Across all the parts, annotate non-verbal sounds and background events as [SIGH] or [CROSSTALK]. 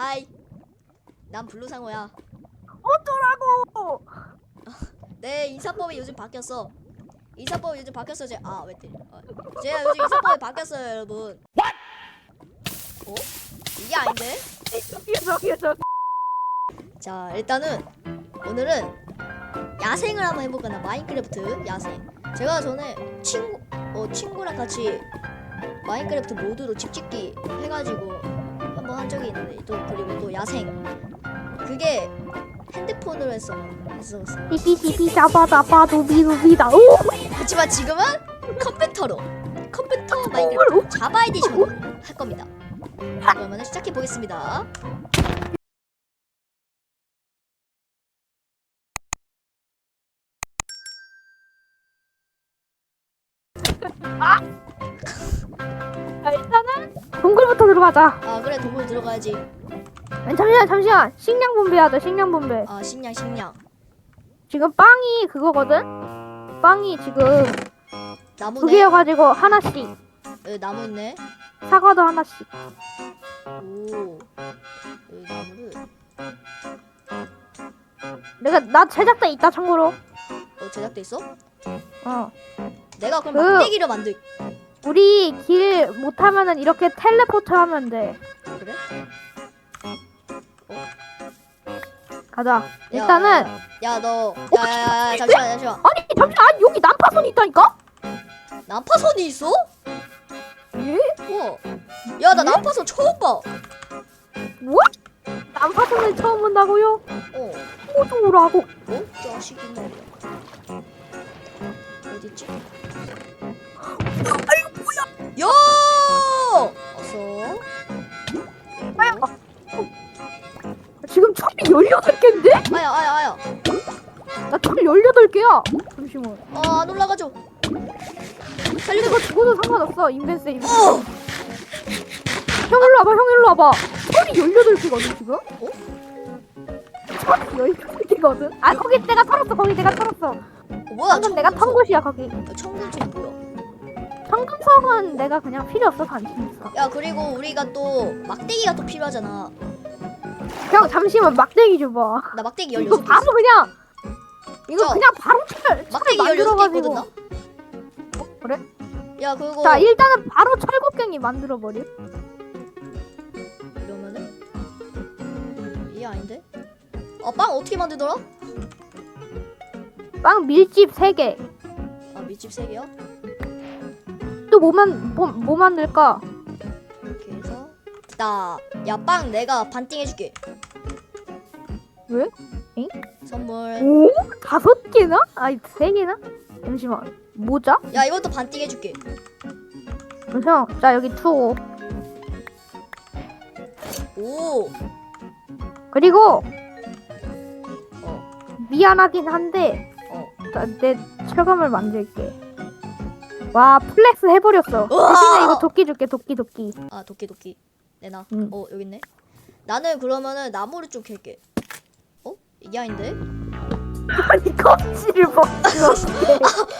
하이. 난 블루상어야. 어쩌라고? 내 [LAUGHS] 인사법이 요즘 바뀌었어. 인사법이 요즘 바뀌었어. 제 아, 왜 때려? 어. 제가 요즘 인사법이 바뀌었어요, 여러분. 어? 이게 아닌데? 저기요 저기요 저기. 자, 일단은 오늘은 야생을 한번 해볼까 나 마인크래프트 야생. 제가 전에 친구 어 친구랑 같이 마인크래프트 모드로 집 짓기 해가지고 한 적이 있는데 또 그리고 또 야생 그게 핸드폰으로 했어 했었어. 삐삐삐삐 잡아잡아 도비 도비다. 오. 하지만 지금은 컴퓨터로 컴퓨터 마인크래프트 자바 에디션으로 할 겁니다. 그러면 시작해 보겠습니다. 들어가자. 아 그래 동굴 들어가야지. 아니, 잠시만 잠시만. 식량 분배하자. 식량 분배. 아 식량 식량 지금 빵이 그거거든. 빵이 지금 두 나무네. 개여가지고 하나씩. 여기 나무 있네. 사과도 하나씩. 오 여기 나무를 내가 나 제작대 있다 참고로. 어 제작돼 있어? 어. 내가 그럼 그- 막대기를 만들 우리 길 못하면은 이렇게 텔레포트 하면 돼. 그래? 가자. 일단은 야너 야야야 잠시만 잠시만 아니 잠시만 아니, 여기 난파선 있다니까? 난파선이 있어? 예? 우와 야나 난파선 처음 봐. 어 뭐? 난파선을 처음 본다고요? 호주라고. 어? 자식이 말이야. 어딨지? 18개인데? 아야 아야 아야. 나철 18개야. 잠시만. 어안 올라가죠. 살려줘. 이거 죽어도 상관없어. 인벤 세이브. 어! 형 일로 와봐. 형 일로 와봐. 철이 18개거든 지금? 어? 철이 18개거든? 아 거기 내가 털었어. 거기 내가 털었어. 어, 뭐야? 방금 내가 턴 청금석. 곳이야 거기. 야, 청금석이 뭐야? 청금석은 내가 그냥 필요 없어 관심 있어. 야 그리고 우리가 또 막대기가 또 필요하잖아. 형 잠시만 막대기 줘봐. 나 막대기 이거 16개 바로. 그냥 이거 저, 그냥 바로 철, 철 막대기 16개 만들어가지고. 있거든 나? 어, 그래? 야 그리고 자 일단은 바로 철곡갱이 만들어 버려. 이러면은 이게 아닌데? 아빵 어떻게 만들더라? 빵 밀집 3 개. 아 밑집 3개야? 또뭐 만, 뭐, 뭐 만들까? 이렇게 해서 됐다 야빵 내가 반띵 해줄게 왜? 선물 오? 다섯 개나? 아니 세 개나? 잠시만. 모자? 야 이것도 반띵 해줄게 형, 자 여기 투. 오 그리고 어. 미안하긴 한데 어. 자, 내 철검을 만들게. 와 플렉스 해버렸어. 우와! 대신에 이거 도끼 줄게 도끼 도끼. 아 도끼 도끼 내놔 응. 어 여기 있네 나는 그러면은 나무를 좀 캘게 어? 아닌데? 아니 껍질을 벗겨.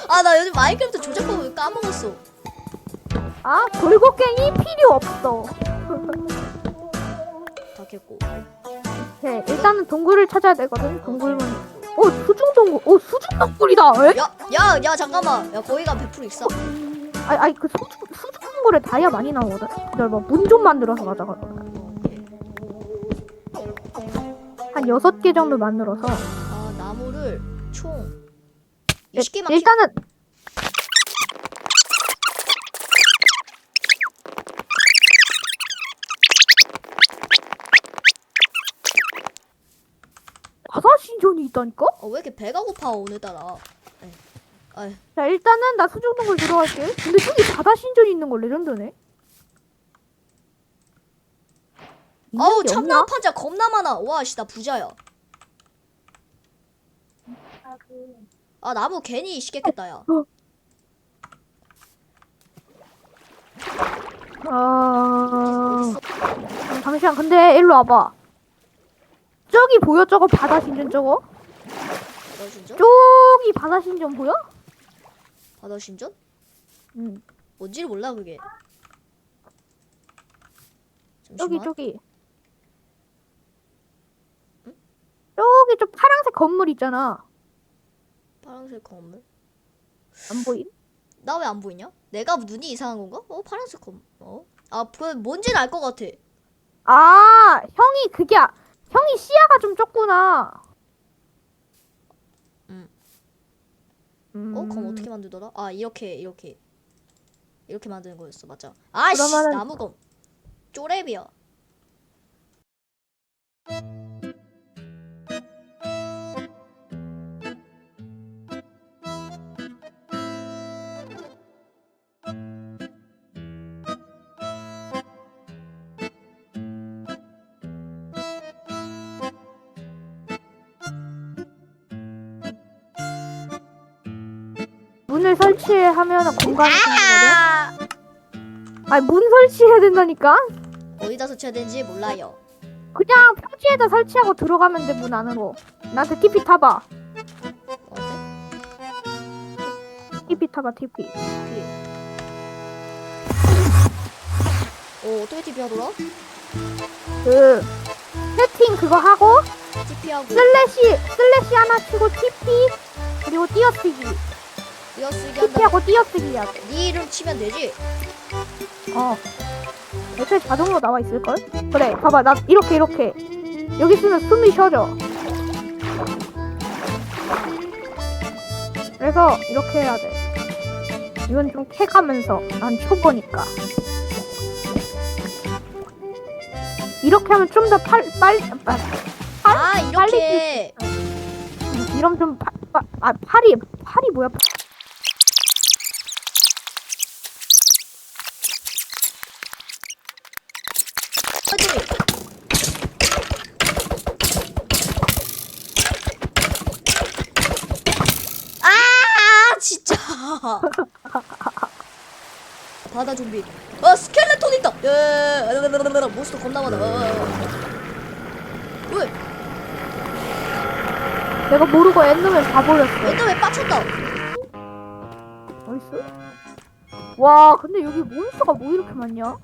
아나 요즘 마인크래프트 조작법을 까먹었어 아 돌고갱이 필요 없어. 다 캤고 네, 일단은 동굴을 찾아야 되거든. 동굴은 오 수중 동굴. 오 수중 동굴이다. 에? 야! 야! 야 잠깐만 야 거기가 100% 있어 아니 아니 그 수중 수중 동굴에 다이아 많이 나오거든. 기다려봐 문 좀 만들어서 가자. 가자. 여섯 개 정도 만들어서. 아 나무를 총 일- 20개만 일단은 바다 신전이 있다니까? 어왜 이렇게 배가 고파 오늘따라 에이. 아이 자 일단은 나 수중 동굴 들어갈게. 근데 저기 바다 신전이 있는 거 레전드네. 게 참나? 판자 겁나 많아 와씨 나 부자야 아 나무 괜히 시겠겠다 야 어... 어딨어? 잠시만 근데 일로 와봐. 저기 보여 저거 바다 신전 저거? 바다 신전? 저기 바다 신전 보여? 바다 신전? 응. 뭔지를 몰라 그게 저기 잠시만 저기. 건물 있잖아. 파란색 건물. 안 보임? 나 왜 안 보이냐? 내가 눈이 이상한 건가? 어 파란색 건물. 어? 아 그 뭔지는 알것 같아. 아, 형이 그게 아- 형이 시야가 좀 좁구나. 음. 음. 어검 어떻게 만들더라? 아 이렇게 이렇게 이렇게 만드는 거였어 맞아. 아씨 그러면은- 나무검. 쪼렙이야. 설치하면 공간이 생기거든. 아! 아니 문 설치해야 된다니까. 어디다 설치해야 되는지 몰라요. 그냥 표지에다 설치하고 들어가면 돼 문 안으로. 나한테 TP 타봐. TP 타봐 TP. 어 어떻게 TP 하더라? 그 세팅 그거 하고 TP 하고 슬래시 슬래시 하나 치고 TP 그리고 띄어쓰기. 띄어쓰기 한다. TP하고 띄어쓰기 해야 돼. 네 이름 치면 되지? 어. 애초에 자동으로 나와 있을걸? 그래, 봐봐. 나 이렇게, 이렇게. 여기 있으면 숨이 쉬어져. 그래서 이렇게 해야 돼. 이건 좀 캐가면서. 난 초보니까. 이렇게 하면 좀더 팔, 빨리, 아, 아 이렇게 이러면 좀 파, 파, 아, 팔이, 팔이 뭐야? 설정이. 아 진짜 [LAUGHS] 바다 좀비 아 스켈레톤 있다 야 몬스터 겁나 많아 왜? 내가 모르고 엔더맨 봐버렸어. 왜 빠쳤다 어딨어? 와, 근데 여기 몬스터가 뭐 이렇게 많냐?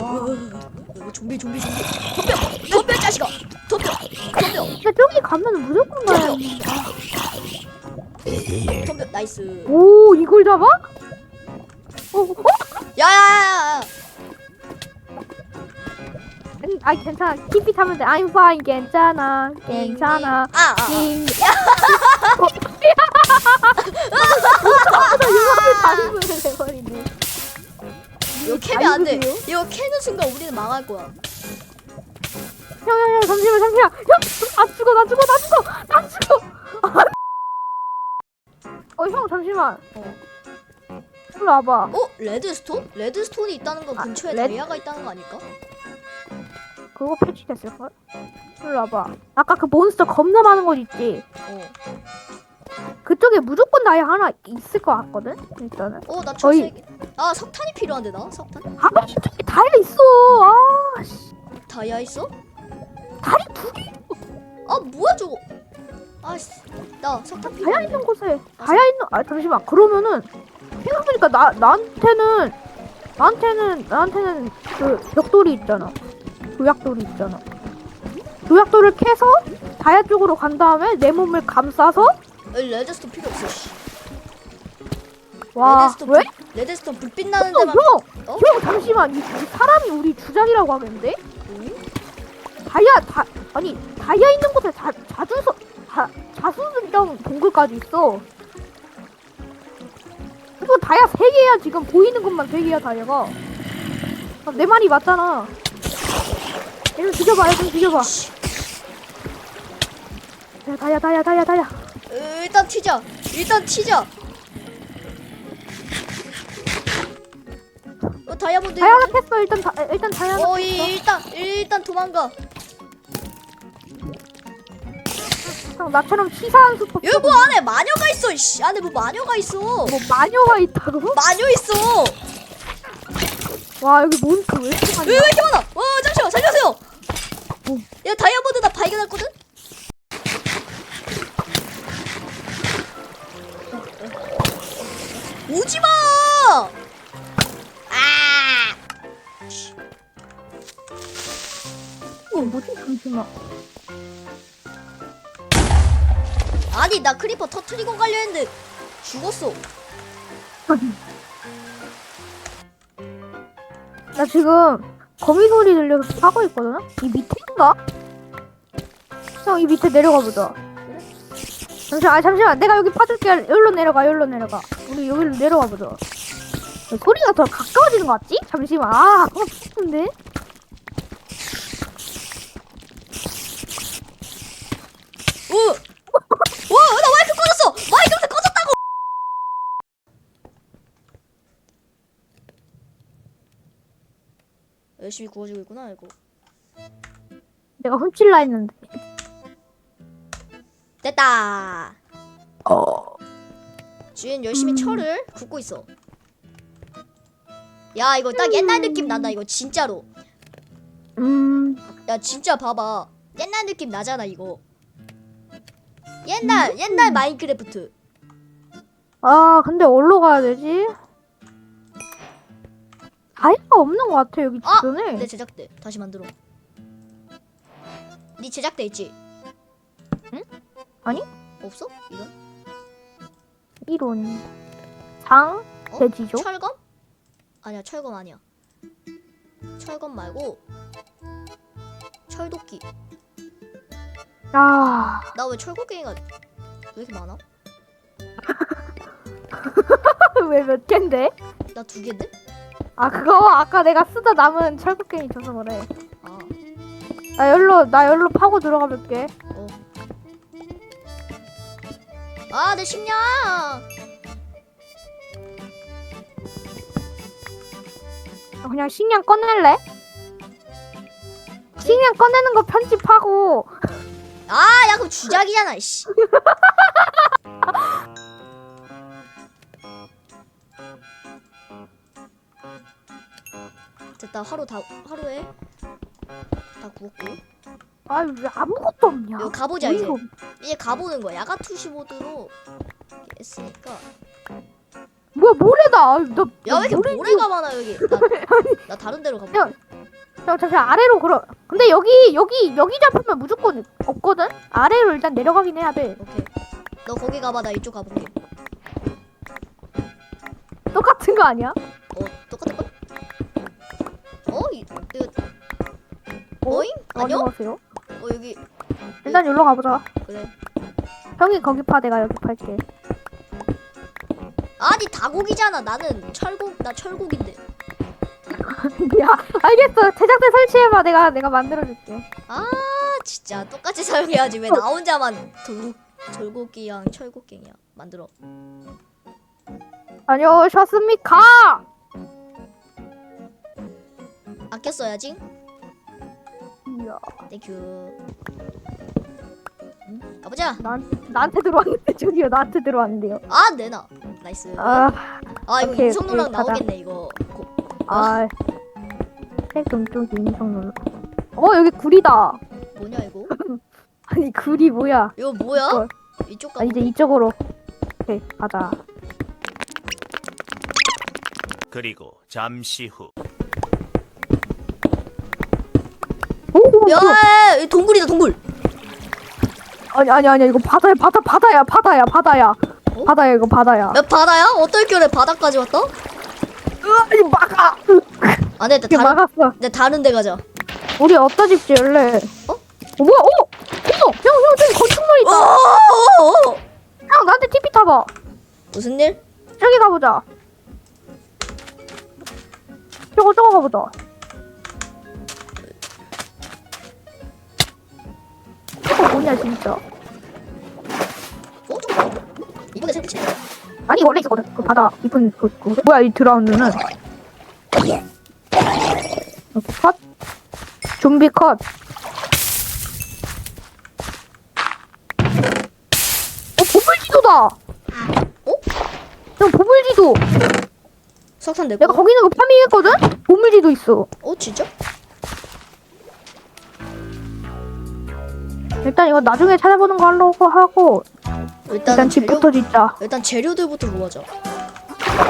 와, 어, 좀비 좀비 좀비 덤벼 덤벼 이 자식아 덤벼 덤벼 진짜 저기 가면 무조건 가야 돼. 덤벼 나이스 오, 이걸 잡아? 어, 어? 야야야야 아니, 아 괜찮아. TP 타면 돼. I'm fine. 괜찮아. 괜찮아. [LAUGHS] 아아 잉. 어, 나 유머를 다림을 해버리네. 이거 캐면 안 돼 아이고요. 이거 캐는 순간 우리는 망할 거야 형, 형, 형, 잠시만, 잠시만. 형, 나 죽어, 나 죽어, 나 죽어, 나 죽어. 어, 형, 잠시만. 어. 일로 와봐. 어? 레드스톤? 레드스톤이 있다는 건 아, 근처에 레드- 다이아가 있다는 거 아닐까? 그거 패치됐을걸? 일로 와봐. 아까 그 몬스터 겁나 많은 곳 있지? 어. 그쪽에 무조건 나야 하나 있을 것 같거든? 일단은. 어, 나 거의-. 아, 석탄이 필요한데 나? 석탄? 아, 이쪽에 다이아 있어. 아, 씨. 다이아 있어? 다리 두 개. 아, 뭐야 저거? 아씨, 나 석탄 필요한데. 있는 곳에 다이아 있는. 아, 잠시만. 그러면은 생각해보니까 나 나한테는 나한테는 나한테는 그 벽돌이 있잖아. 조약돌이 있잖아. 조약돌을 캐서 다이아 쪽으로 간 다음에 내 몸을 감싸서 에, 레드스톤 필요 없어. 씨. 와 레드스톤 왜? 불, 레드스톤 불빛 나는 형, 데만. 형, 어? 형 잠시만 이, 이 사람이 우리 주장이라고 하겠는데? 응? 다이아 다 아니 다이아 있는 곳에 자 자주서 자 자수정 동굴까지 있어. 그리고 다이아 세 개야 지금 보이는 것만 세 개야 다이아가. 아, 내 말이 맞잖아. 얘좀 뒤져봐, 얘좀. 씨. 야, 다이아, 다이아, 다이아, 다이아. 에, 일단 튀자. 일단 튀자. 어, 다이아몬드. 다이아가 캤어. 일단 다, 일단 다이아가. 어, 이, 일단 일단 도망가. 형 나처럼 치사한 수법. 여기 뭐 안에 마녀가 있어. 씨, 안에 뭐 마녀가 있어. 뭐 마녀가 있다고? 마녀 있어. 와 여기 몬스터 왜 이렇게 왜 많냐? 이렇게 많아? 와 잠시만 살려주세요. 야 다이아몬드 나 발견했거든. 오지 마. 아. 어 뭐지 잠시만. 아니 나 크리퍼 터트리고 가려 했는데 죽었어. [LAUGHS] 나 지금 거미 소리 들려서 하고 있거든? 이 밑인가? 형, 이 밑에 내려가 보자. 잠시만, 아, 잠시만. 내가 여기 파줄게. 여기로 내려가, 여기로 내려가. 우리 여기로 내려가 보자. 소리가 더 가까워지는 것 같지? 잠시만. 아, 아까 싶은데? 오! 와, 나 마이크 꺼졌어! 마이크부터 꺼졌다고! 열심히 구워지고 있구나, 이거. 내가 훔칠라 했는데. 됐다! 어. 주인 열심히 음. 철을 굽고 있어. 야, 이거 딱 옛날 느낌 난다, 이거 진짜로. 음, 야, 진짜 봐봐. 옛날 느낌 나잖아, 이거. 옛날, 옛날 마인크래프트. 아, 근데 어디로 가야 되지? 다이가 없는 것 같아, 여기 아! 주변에. 내 제작대 다시 만들어. 네 제작대 있지? 응? 아니? 없어? 이건? 이론. 장, 어? 돼지죠? 철검? 아니야 철검 아니야. 철검 말고 철도끼. 아, 나 왜 철곡갱이가 왜 이렇게 많아? [LAUGHS] 왜 몇 갠데? 나 두 개인데? 아, 그거 아까 내가 쓰다 남은 철국갱이 줘서 그래. 아, 나 열로, 나 열로 파고 들어가 볼게. 아, 내 식량! 나 그냥 식량 꺼낼래? 식량 꺼내는 거 편집하고. 아, 야, 그럼 주작이잖아, 씨. 됐다, 하루 다, 하루에 다 구웠고. 아, 왜 아무것도 없냐? 이거 가보자, 이제. 어이가 없- 이제 가보는 거야. 야가투시 모드로 했으니까. 뭐야, 모래다. 아, 나, 야, 왜 이렇게 모래 모래가 많아, 여기. 나, 나 다른 데로 가볼게. 야. 저, 저, 저 아래로 걸어. 근데 여기, 여기, 여기 잡히면 무조건 없거든? 아래로 일단 내려가긴 해야 돼. 오케이. 너 거기 가봐, 나 이쪽 가볼게. 똑같은 거 아니야? 어, 똑같을걸? 어? 이, 이거. 어? 어잉? 안녕? 안녕하세요. 어, 여기. 일단 여기로 가보자. 그래. 형이 거기 파, 내가 여기 팔게. 아니, 다곡이잖아. 나는 철곡, 나 철곡인데. [LAUGHS] 야, 알겠어. 제작대 설치해봐. 내가, 내가 만들어줄게. 아, 진짜. 똑같이 사용해야지. 왜 나 혼자만 돌, 돌곡이랑 철곡갱이야. 만들어. 다녀오셨습니까? 아껴 써야지. 이야, 땡큐. 응? 가보자. 난, 나한테 들어왔는데, 저기요, 나한테 들어왔는데요. 아, 내놔. 나이스. 아, 아 이거 오케이, 인성노랑 오케이, 가자. 나오겠네 이거 고, 아. 색좀 쪽이 인성놀라. 어, 여기 굴이다. 뭐냐 이거 [LAUGHS] 아니, 굴이 뭐야? 이거 뭐야 이거. 이쪽 아, 가 이제 이쪽으로. 오케이, 가자. 그리고 잠시 후 오, 오, 야, 뭐야? 야, 야, 동굴이다 동굴 아니, 아니, 아니, 이거 바다야, 바다, 바다야, 바다야, 바다야. 어? 바다야, 이거 바다야. 야 바다야 어떨 겨에 바다까지 왔다 으아, 이 막아! 안돼 아, 나 이게 다른 막았어. 내 다른 데 가자 우리 어디다 집지, 원래? 어? 어, 뭐야, 어! 어! 형, 형, 저기 건축물 있다. 어 형, 나한테 TP 타봐. 무슨 일 저기 가보자. 저거, 저거 가보자. 진짜. 어 저거 이번에 새로 치 아니 원래 있었거든. 그 바다 깊은 그, 그 뭐야 이 드라운드는 컷 좀비 컷. 어 보물지도다. 어? 형 보물지도. 석탄 내가 거기 있는 거 파밍했거든. 보물지도 있어. 어 진짜 일단 이거 나중에 찾아보는 거 하려고 하고 일단 일단 집부터 짓자. 일단 재료들부터 구하자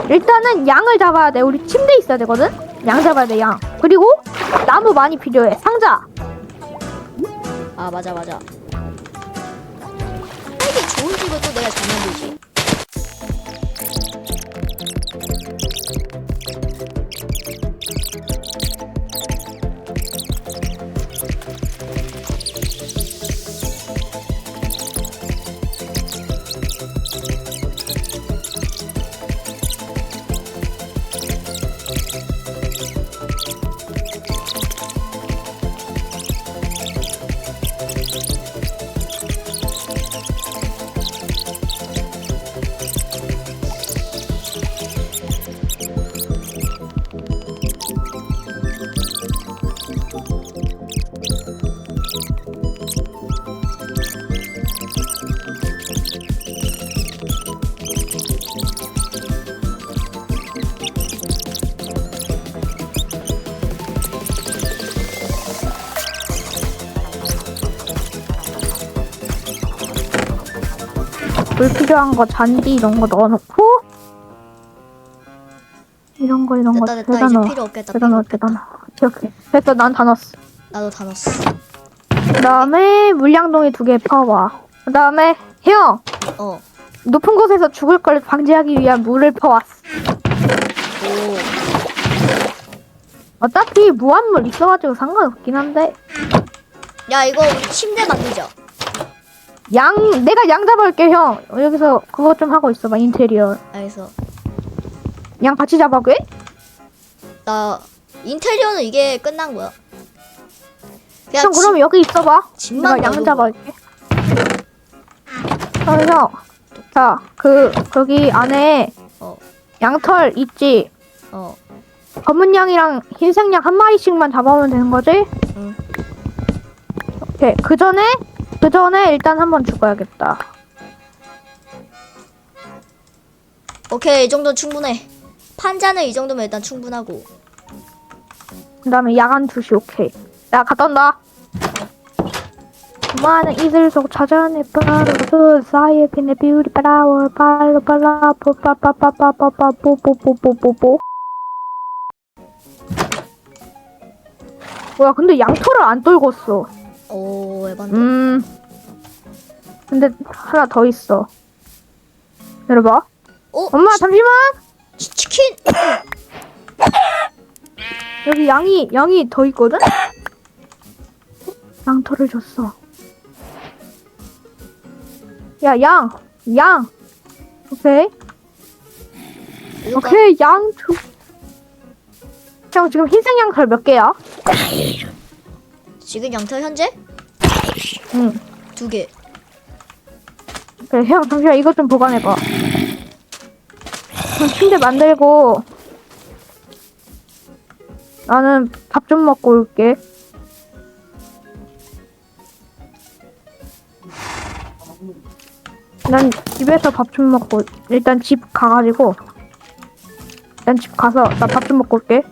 일단은 양을 잡아야 돼. 우리 침대 있어야 되거든. 양 잡아야 돼 양. 그리고 나무 많이 필요해. 상자. 아 맞아 맞아 이게 좋은 집을 또 내가 잘 만들지. 불필요한 거 잔디 이런 거 넣어놓고 이런 거 이런 거 됐다 됐다 이제 넣어 필요 없겠다. 필요 넣어 없겠다. 오케이 오케이 됐어 난 다 넣었어 나도 다 넣었어. 그 다음에 물량동이 두 개 퍼와 그 다음에 형 어. 높은 곳에서 죽을 걸 방지하기 위한 물을 퍼왔어 오. 어차피 무한물 있어가지고 상관없긴 한데 야 이거 침대 만들자. 양 내가 양 잡아올게 형 여기서 그거 좀 하고 있어봐 인테리어 알겠어. 양 같이 잡아게 나 인테리어는 이게 끝난 거야. 그냥 형 그럼 여기 있어봐 집, 집만 내가 양 잡아올게 그래서 자그 거기 안에 어. 양털 있지 어. 검은 양이랑 흰색 양 한 마리씩만 잡아오면 되는 거지? 응. 오케이 그 전에 그 전에 일단 한번 죽어야겠다. 오케이 이 정도는 충분해. 판자는 이 정도면 일단 충분하고. 그 다음에 야간 투시 오케이. 야 갔다 온다. 많은 이슬 속 찾아내 바로 그 사이에 피네 뷰티 파라워 발로 발라 뽀빠빠빠빠빠뽀뽀뽀뽀뽀뽀 뭐야 근데 양털을 안 떨궜어 오 에반데. 음 근데 하나 더 있어 내려봐 어? 엄마 잠시만 치, 치킨? [COUGHS] 여기 양이 양이 더 있거든 [COUGHS] 양털을 줬어 야 양 양 오케이 이거 봐. 오케이 양 두 형 지금 흰색 양털 몇 개야? [COUGHS] 지금 양털 현재? 응. 두 개. 그래 형 잠시만 이것 좀 보관해봐. 그럼 침대 만들고 나는 밥 좀 먹고 올게. 난 집에서 밥 좀 먹고 일단 집 가가지고 일단 집 가서 나 밥 좀 먹고 올게